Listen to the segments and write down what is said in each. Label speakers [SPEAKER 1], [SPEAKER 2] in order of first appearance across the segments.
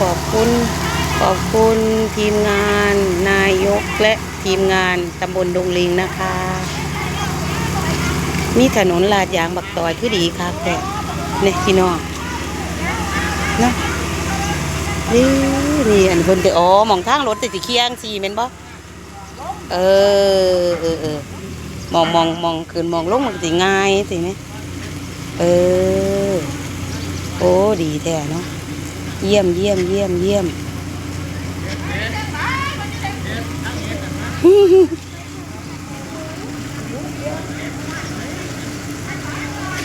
[SPEAKER 1] ขอบคุณขอบคุณทีมงานนายกและทีมงานตำบลดงลิงนะคะ มีถนนลาดยางบักตอยคือดีครับแต่เนี่ยพี่น้องนะนี่นี่อันเพิ่นไปอ๋อมองทางรถติดเคียงสีแม่นบ่เออเออเออมองมองมองขึ้นมองลงมันสิง่ายสิไหมเออ โอ้ดีแท้เนาะ เยี่ยมเยี่ยมเยี่ยมเยี่ยม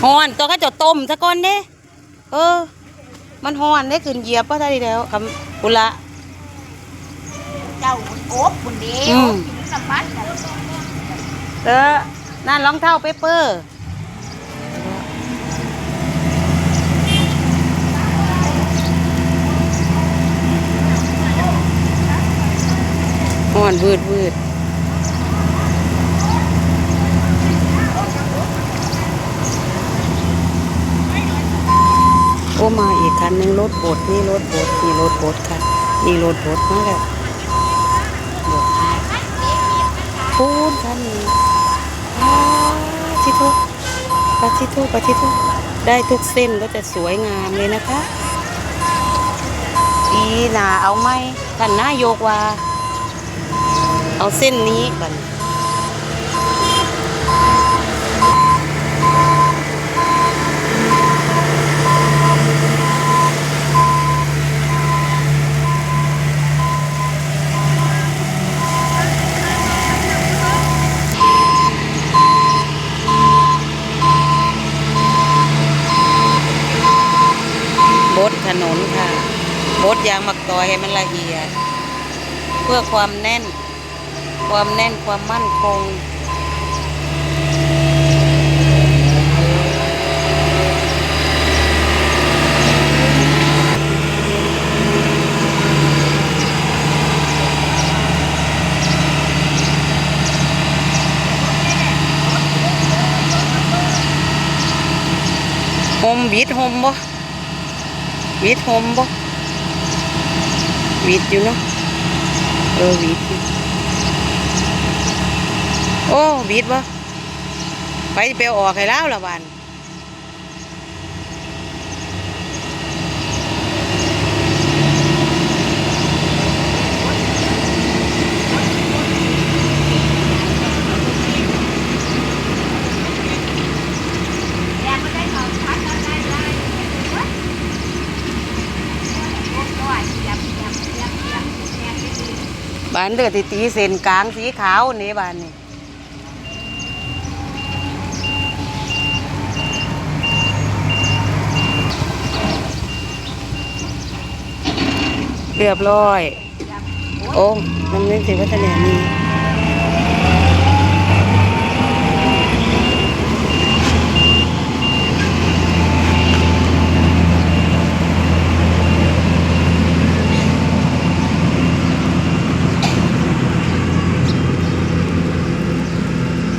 [SPEAKER 1] ฮอนตัวก็จะต้มซะก่อนเด้เออ มันฮอนได้ขึ้นเหยียบก็ได้แล้วคำกุละ
[SPEAKER 2] เจ้าบุญโอบบุญเดี
[SPEAKER 1] อื
[SPEAKER 2] ยว
[SPEAKER 1] ม
[SPEAKER 2] กินสมัดกัน
[SPEAKER 1] เออนั่นรองเท้าเปเปอร์ฮ อนวืดวืดโอ้มาอีกคันหนึ่งรถบดนี่รถบดนี่รถบดค่ะนี่รถบดมาแล้วบดพูนคันนี้ปาชิทุปาชิทุปาชิทุได้ทุกเส้นก็จะสวยงามเลยนะคะอีนาเอาไหมท่านนายกว่า เอาเส้นนี้บันบดถนนค่ะ บดยางมักตอยให้มันละเอียด เพื่อความแน่น ความแน่นความมั่นคง โฮมวีดโฮมบ่วีดโฮมบ่วีดอยู่เนาะเออวีดอยู่ โอ้วีดบ่ไปไปเอออกให้แล้วละวันบ้านเดือดตีเส้นกลางสีขาวนี่บ้านนี่ เรียบร้อย โอ้น้ำเล่นสิวัฒนานี้